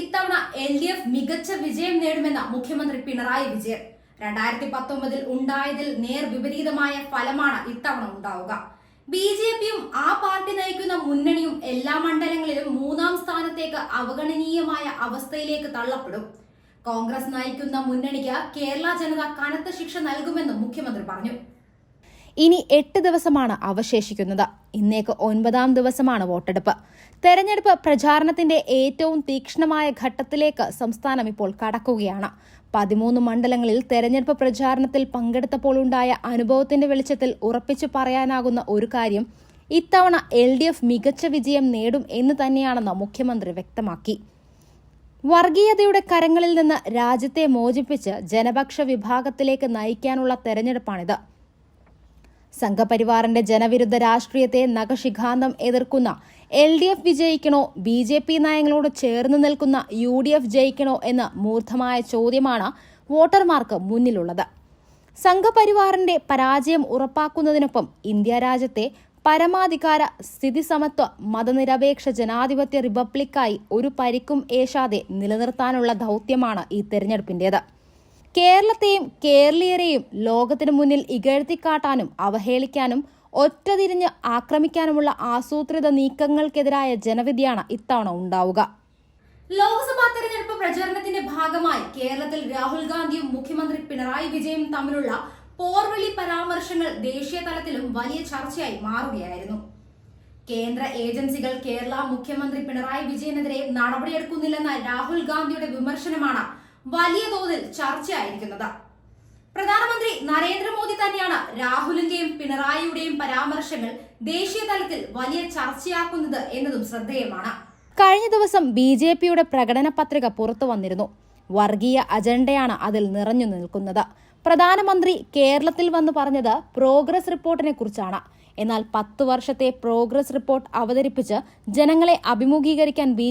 ഇത്തവണ L D F മികച്ച വിജയം നേടുമെന്ന മുഖ്യമന്ത്രി പിണറായി വിജയൻ. രണ്ടായിരത്തി പത്തൊമ്പതിൽ ഉണ്ടായതിൽ നേർ വിപരീതമായ ഫലമാണ് ഇത്തവണ ഉണ്ടാവുക. ബി ജെ പിയും ആ പാർട്ടി നയിക്കുന്ന മുന്നണിയും എല്ലാ മണ്ഡലങ്ങളിലും മൂന്നാം സ്ഥാനത്തേക്ക് അവഗണനീയമായ അവസ്ഥയിലേക്ക് തള്ളപ്പെടും. കോൺഗ്രസ് നയിക്കുന്ന മുന്നണിക്ക് കേരള ജനത കനത്ത ശിക്ഷ നൽകുമെന്നും മുഖ്യമന്ത്രി പറഞ്ഞു. ഇനി എട്ട് ദിവസമാണ് അവശേഷിക്കുന്നത്. ഇന്നേക്ക് ഒൻപതാം ദിവസമാണ് വോട്ടെടുപ്പ്. തെരഞ്ഞെടുപ്പ് പ്രചാരണത്തിന്റെ ഏറ്റവും തീക്ഷ്ണമായ ഘട്ടത്തിലേക്ക് സംസ്ഥാനം ഇപ്പോൾ കടക്കുകയാണ്. പതിമൂന്ന് മണ്ഡലങ്ങളിൽ തെരഞ്ഞെടുപ്പ് പ്രചാരണത്തിൽ പങ്കെടുത്തപ്പോൾ ഉണ്ടായ അനുഭവത്തിന്റെ വെളിച്ചത്തിൽ ഉറപ്പിച്ചു പറയാനാകുന്ന ഒരു കാര്യം ഇത്തവണ എൽ ഡി എഫ് മികച്ച വിജയം നേടും എന്ന് തന്നെയാണെന്ന് മുഖ്യമന്ത്രി വ്യക്തമാക്കി. വർഗീയതയുടെ കരങ്ങളിൽ നിന്ന് രാജ്യത്തെ മോചിപ്പിച്ച് ജനപക്ഷ വിഭാഗത്തിലേക്ക് നയിക്കാനുള്ള തെരഞ്ഞെടുപ്പാണിത്. സംഘപരിവാറിന്റെ ജനവിരുദ്ധ രാഷ്ട്രീയത്തെ നഖശിഖാന്തം എതിർക്കുന്ന എൽ ഡി എഫ് വിജയിക്കണോ? ബി ജെ പി നയങ്ങളോട് ചേർന്ന് നിൽക്കുന്ന യു ഡി എഫ് ജയിക്കണോ എന്ന മൂർദ്ധമായ ചോദ്യമാണ് വോട്ടർമാർക്ക് മുന്നിലുള്ളത്. സംഘപരിവാറിന്റെ പരാജയം ഉറപ്പാക്കുന്നതിനൊപ്പം ഇന്ത്യ രാജ്യത്തെ പരമാധികാര സ്ഥിതിസമത്വ മതനിരപേക്ഷ ജനാധിപത്യ റിപ്പബ്ലിക്കായി ഒരു പരിക്കും ഏശാതെ നിലനിർത്താനുള്ള ദൗത്യമാണ് ഈ തെരഞ്ഞെടുപ്പിന്റേത്. കേരളത്തെയും കേരളീയരെയും ലോകത്തിനു മുന്നിൽ ഇകഴ്ത്തിക്കാട്ടാനും അവഹേളിക്കാനും ഒറ്റതിരിഞ്ഞ് ആക്രമിക്കാനുമുള്ള ആസൂത്രിത നീക്കങ്ങൾക്കെതിരായ ജനവിധിയാണ് ഇത്തവണ ഉണ്ടാവുക. ലോക്സഭാ തെരഞ്ഞെടുപ്പ് പ്രചരണത്തിന്റെ ഭാഗമായി കേരളത്തിൽ രാഹുൽ ഗാന്ധിയും മുഖ്യമന്ത്രി പിണറായി വിജയനും തമ്മിലുള്ള പോർവിളി പരാമർശങ്ങൾ ദേശീയ തലത്തിലും വലിയ ചർച്ചയായി മാറുകയായിരുന്നു. കേന്ദ്ര ഏജൻസികൾ കേരള മുഖ്യമന്ത്രി പിണറായി വിജയനെതിരെ നടപടിയെടുക്കുന്നില്ലെന്ന രാഹുൽ ഗാന്ധിയുടെ വിമർശനമാണ് വലിയ തോതിൽ ചർച്ചയായിരിക്കുന്നത്. പ്രധാനമന്ത്രി നരേന്ദ്രമോദി തന്നെയാണ് രാഹുലിന്റെയും പിണറായിയുടെയും പരാമർശങ്ങൾ ദേശീയ തലത്തിൽ വലിയ ചർച്ചയാക്കുന്നത് എന്നതും ശ്രദ്ധേയമാണ്. കഴിഞ്ഞ ദിവസം ബി ജെ പിയുടെ പ്രകടന പത്രിക പുറത്തു വന്നിരുന്നു. വർഗീയ അജണ്ടയാണ് അതിൽ നിറഞ്ഞു നിൽക്കുന്നത്. പ്രധാനമന്ത്രി കേരളത്തിൽ വന്ന് പറഞ്ഞത് പ്രോഗ്രസ് റിപ്പോർട്ടിനെ കുറിച്ചാണ്. എന്നാൽ പത്ത് വർഷത്തെ പ്രോഗ്രസ് റിപ്പോർട്ട് അവതരിപ്പിച്ച് ജനങ്ങളെ അഭിമുഖീകരിക്കാൻ ബി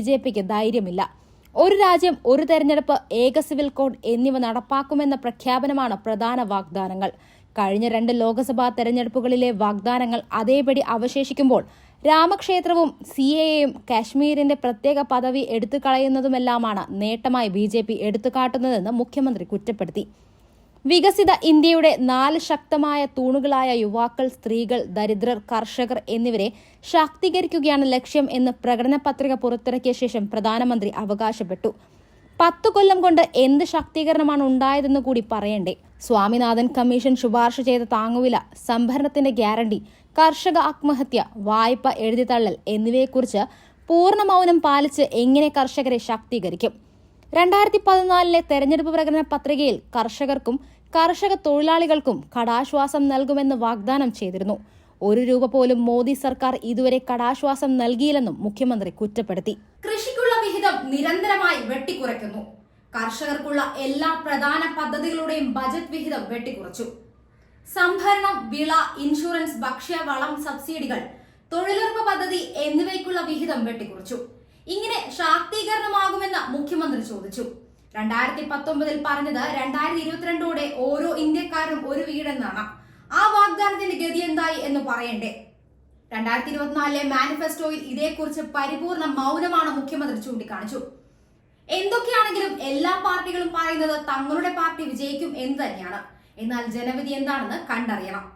ധൈര്യമില്ല. ഒരു രാജ്യം ഒരു തെരഞ്ഞെടുപ്പ് ഏക സിവിൽ കോഡ് എന്നിവ നടപ്പാക്കുമെന്ന പ്രഖ്യാപനമാണ് പ്രധാന വാഗ്ദാനങ്ങൾ. കഴിഞ്ഞ രണ്ട് ലോക്സഭാ തെരഞ്ഞെടുപ്പുകളിലെ വാഗ്ദാനങ്ങൾ അതേപടി അവശേഷിക്കുമ്പോൾ രാമക്ഷേത്രവും സി എയും കാശ്മീരിന്റെ പ്രത്യേക പദവി എടുത്തു കളയുന്നതുമെല്ലാമാണ് നേട്ടമായി ബി ജെ പി എടുത്തുകാട്ടുന്നതെന്ന് മുഖ്യമന്ത്രി കുറ്റപ്പെടുത്തി. വികസിത ഇന്ത്യയുടെ നാല് ശക്തമായ തൂണുകളായ യുവാക്കൾ സ്ത്രീകൾ ദരിദ്രർ കർഷകർ എന്നിവരെ ശാക്തീകരിക്കുകയാണ് ലക്ഷ്യം എന്ന് പ്രകടന പത്രിക പുറത്തിറക്കിയ ശേഷം പ്രധാനമന്ത്രി അവകാശപ്പെട്ടു. പത്തു കൊല്ലം കൊണ്ട് എന്ത് ശാക്തീകരണമാണ് ഉണ്ടായതെന്ന് കൂടി പറയണ്ടേ? സ്വാമിനാഥൻ കമ്മീഷൻ ശുപാർശ ചെയ്ത താങ്ങുവില സംഭരണത്തിന്റെ ഗ്യാരണ്ടി കർഷക ആത്മഹത്യ വായ്പ എഴുതിത്തള്ളൽ എന്നിവയെക്കുറിച്ച് പൂർണ മൗനം പാലിച്ച് എങ്ങനെ കർഷകരെ ശാക്തീകരിക്കും? രണ്ടായിരത്തി പതിനാലിലെ തെരഞ്ഞെടുപ്പ് പ്രകടന പത്രികയിൽ കർഷകർക്കും കർഷക തൊഴിലാളികൾക്കും കടാശ്വാസം നൽകുമെന്ന് വാഗ്ദാനം ചെയ്തിരുന്നു. ഒരു രൂപ പോലും മോദി സർക്കാർ ഇതുവരെ കടാശ്വാസം നൽകിയില്ലെന്നും മുഖ്യമന്ത്രി കുറ്റപ്പെടുത്തി. കൃഷിക്കുള്ള വിഹിതം നിരന്തരമായി വെട്ടിക്കുറയ്ക്കുന്നു. കർഷകർക്കുള്ള എല്ലാ പ്രധാന പദ്ധതികളുടെയും ബജറ്റ് വിഹിതം വെട്ടിക്കുറച്ചു. സംഭരണം വിള ഇൻഷുറൻസ് ഭക്ഷ്യ വളം സബ്സിഡികൾ തൊഴിലുറപ്പ് പദ്ധതി എന്നിവയ്ക്കുള്ള വിഹിതം വെട്ടിക്കുറച്ചു. ഇങ്ങനെ ശാക്തീകരണമാകുമെന്ന് മുഖ്യമന്ത്രി ചോദിച്ചു. രണ്ടായിരത്തി പത്തൊമ്പതിൽ പറഞ്ഞത് രണ്ടായിരത്തി ഇരുപത്തിരണ്ടോടെ ഓരോ ഇന്ത്യക്കാരും ഒരു വീടെന്നാണ്. ആ വാഗ്ദാനത്തിന്റെ ഗതി എന്തായി എന്ന് പറയണ്ടേ? രണ്ടായിരത്തി ഇരുപത്തിനാലിലെ മാനിഫെസ്റ്റോയിൽ ഇതേക്കുറിച്ച് പരിപൂർണ മൗനമാണ് മുഖ്യമന്ത്രി ചൂണ്ടിക്കാണിച്ചു. എന്തൊക്കെയാണെങ്കിലും എല്ലാ പാർട്ടികളും പറയുന്നത് തങ്ങളുടെ പാർട്ടി വിജയിക്കും എന്ന് തന്നെയാണ്. എന്നാൽ ജനവിധി എന്താണെന്ന് കണ്ടറിയണം.